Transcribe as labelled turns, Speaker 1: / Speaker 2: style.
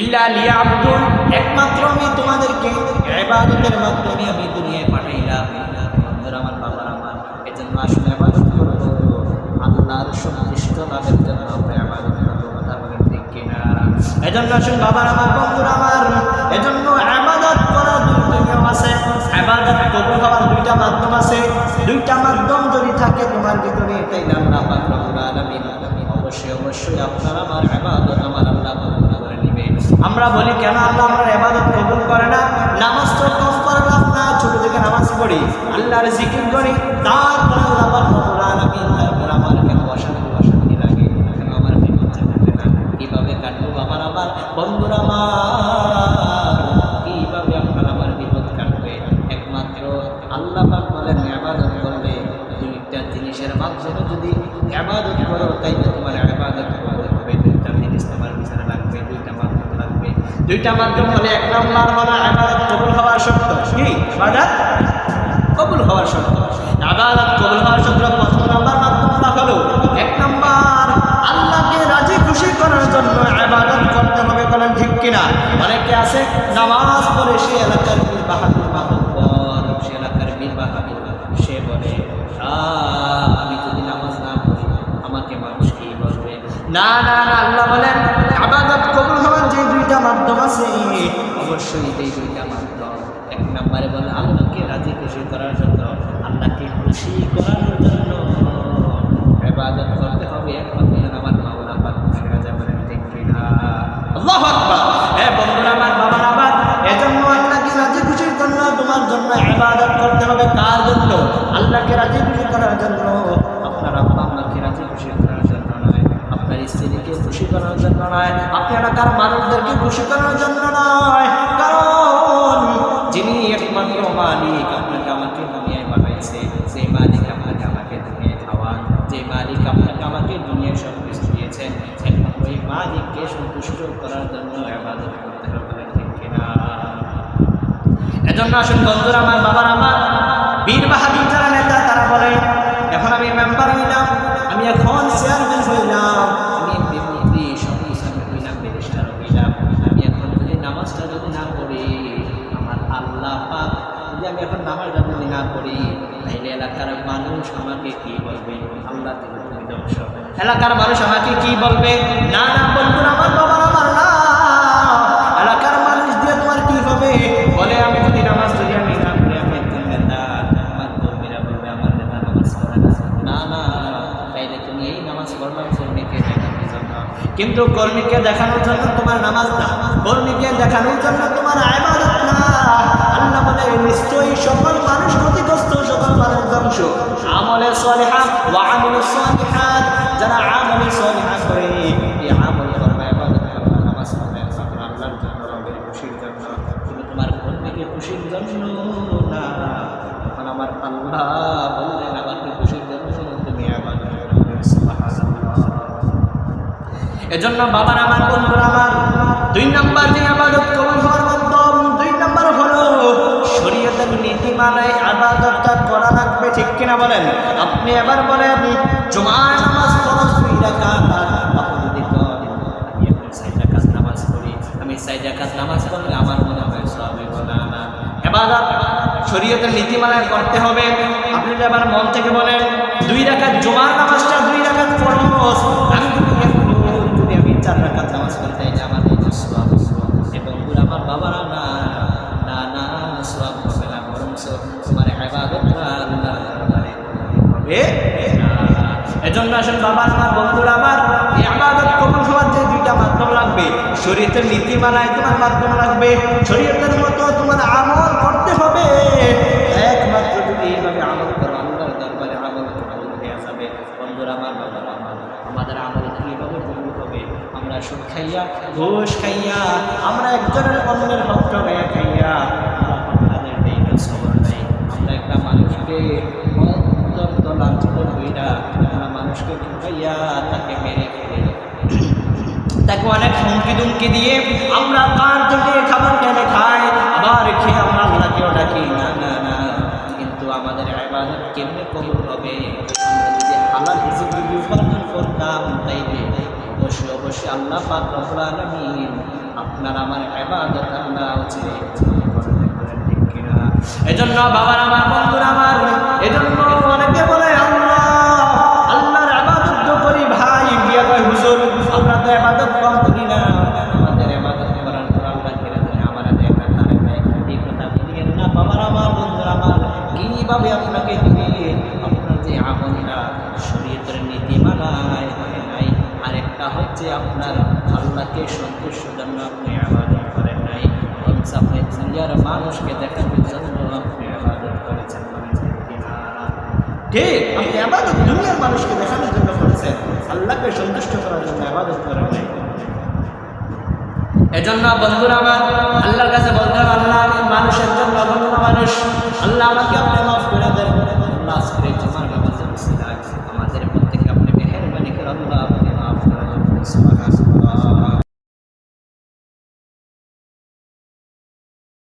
Speaker 1: ইল্লা লিয়াবুদুন। একমাত্র আমি তোমাদেরকে ইবাদতের মাধ্যমে আমি দুনিয়ায় পাঠাইলাম। আমার বাবার আমার এজন্য আসলে করব। আল্লাহর সন্তুষ্ট লাভের জন্য কথা বলেন ঠিক কিনা? এজন্য আসুন বাবার আমার বন্ধুরা, আমার এজন্য ইবাদত করার দুইটা নিয়ম আছে। ইবাদত কবুল হওয়ার দুইটা মাধ্যম আছে। দুইটা মাধ্যম যদি থাকে তোমার ভিতরে তাইলে আল্লাহ আলামিন। অবশ্যই অবশ্যই আপনার আমার ইবাদত আমার আল্লাহ আমরা বলি, কেন আল্লাহ আমার ইবাদত কবুল করে না? নামাজ তো কম পড়লাম না ছোট থেকে নামাজ পড়ি। আল্লাহর জিকির করি, তারপর আল্লাহ কাটবে একমাত্র আল্লাহ দুইটা জিনিসের মাধ্যমে যদি ইবাদত করো, তাইলে তোমার ইবাদত করতে হবে দুইটা জিনিস তোমার পিছনে লাগবে দুইটা মাধ্যম লাগবে দুইটা মাধ্যম হলে এক নম্বর হলো ইবাদত কবুল হওয়ার শর্ত। কি? ইবাদত কবুল হওয়ার শর্ত। ইবাদত কবুল হওয়ার শর্ত প্রথম নম্বর মাধ্যমটা হলো এক নম্বর, আল্লাহকে রাজি খুশি করার জন্য ইবাদত করতে হবে বলেন ঠিক কিনা? অনেকে আছে, নামাজ পড়ে সে এলাকার বীর বাহাদুর মাহবুবর সে এলাকার বীর বাহাদুর সে বলে আমি যদি নামাজ না পড়ি, আমাকে মানুষ কি বলবে? না না না আল্লাহ বলেন আবাদত কবুল হওয়ার যে দুইটা মাধ্যম আছে অবশ্যই এই দুইটা মাত্র। এক নম্বরে বলে আল্লাহকে রাজি খুশি করার জন্য, আল্লাহকে খুশি করার জন্য। ইবাদত করতে হবে এক যেন আমার মাওলা পাক খুশি হয়ে যায় বলেন ঠিক কিনা আল্লাহু আকবার হ্যাঁ বন্ধুরা আমার বাবার আবার এজন্য আল্লাহকে রাজি খুশির জন্য তোমার জন্য ইবাদত করতে হবে কার জন্য আল্লাহকে রাজি খুশি করার জন্য আপনার আব্বা আম্মাকে রাজি খুশি করার জন্য নয় আপনার স্ত্রীকে করার জন্য নয়। আপনি এলাকার মানুষদেরকে খুশি করার জন্য নয়। কারণ যিনি একমাত্র মালিক আপনাকে আমাকে দুনিয়ায় পাঠাইছে সেই মালিক আপনাকে আমাকে দুনিয়ায় খাওয়ান যে মালিক আপনাকে আমাকে দুনিয়ায় সব কিছু দিয়েছেন ওই মালিককে সন্তুষ্ট করার জন্য আবাদত করতে হবে, ঠিক কিনা? এজন্য আসুন বন্ধুরা, আমার বাবার আমার আমাকে কি বলবে? আল্লাহ থেকে তুমি ধ্বংস। এলাকার মানুষ আমাকে কি বলবে? না না বন্ধুরা আমার বাবার আমার না। এলাকার মানুষ দিয়ে তোমার কি হবে? বলে আমি যদি নামাজ যদি আমি না বলবে না। না না কিন্তু কর্মীকে দেখানোর জন্য তোমার নামাজ না। কর্মীকে দেখানোর জন্য তোমার আইবাদত না। আল্লাহ বলে, নিশ্চয়ই সকল মানুষ মানুষ ধ্বংস আমলে সলিহাত ওয়া সলিহাত, যারা করে, এই আমল করবে ইবাদত করবে নামাজ পড়বে আল্লাহর জন্য খুশির জন্য তোমার কর্মীকে খুশির জন্য না। তখন আমার আল্লাহ বললেন, আমাকে খুশির জন্য তুমি সুবহানাল্লাহ। এজন্য বাবার আমার বন্ধুর আমার, দুই নম্বর যে আবাদত কবুল হওয়ার মাধ্যম, দুই নম্বর হলো শরীয়তের নীতিমালায় আবাদতটা করা লাগবে, ঠিক কিনা বলেন? আপনি এবার বলেন নামাজ ফরজ দুই আমি নামাজ আমার মনে হয় করতে মন থেকে বলেন, দুই নামাজটা দুই আমি যদি আমি চার রাকাত নামাজ চাই আমার আসেন, বাবা, আমার বন্ধুরা, আমার আবাদত কবুল হওয়ার যে দুইটা মাধ্যম লাগবে, শরীয়তের নীতিমালায় তোমার মাধ্যম লাগবে, শরীয়তের মতো তোমার আমল করতে হবে। একমাত্র যদি এইভাবে আমল করো, আল্লাহর দরবারে আমল কবুল হয়ে যাবে। বন্ধুরা, আমার বাবারা আমার, আমাদের আমল কীভাবে কবুল হবে? আমরা সুদ খাইয়া, ঘোষ খাইয়া, আমরা একজনের অন্যের ভক্ত হয়ে খাইয়া আমরা তাদের নেই না সবর নেই আমরা একটা মানুষকে অত্যন্ত লাঞ্ছিত হইরা আমরা মানুষকে ঢুকাইয়া তাকে মেরে ফেলে তাকে অনেক হুমকি দুমকি দিয়ে আমরা কার থেকে খাবার টেনে খাই? আবার খেয়ে আমরা আল্লাহকেও ডাকি? না না না। কিন্তু আমাদের আবাদত কেমনে কবুল হবে? আমরা যদি হিসেবে করতাম, তাইলে অবশ্যই অবশ্যই আল্লাহ পাক রব্বুল আপনার আমার এবাদত আল্লাহ উচিত কিনা? এজন্য বাবার, আমার বন্ধুর, আমার কীভাবে আপনাকে দিবে আপনার যে আমলটা শরীয়তের নীতিমালায় হয় নাই, আরেকটা হচ্ছে আপনার আল্লাহকে সন্তুষ্ট জন্য আপনি আবাদত করেন নাই। দুনিয়ার মানুষকে জন্য আপনি আবাদত করেছেন ঠিক আপনি আবাদত দুনিয়ার মানুষকে দেখানোর জন্য করেছেন। আল্লাহকে সন্তুষ্ট করার জন্য আবাদত করেন নাই। এজন্য বন্ধুরা আমার, আল্লাহর কাছে আল্লাহ আমি মানুষের জন্য অবন্য মানুষ। আল্লাহ আমাকে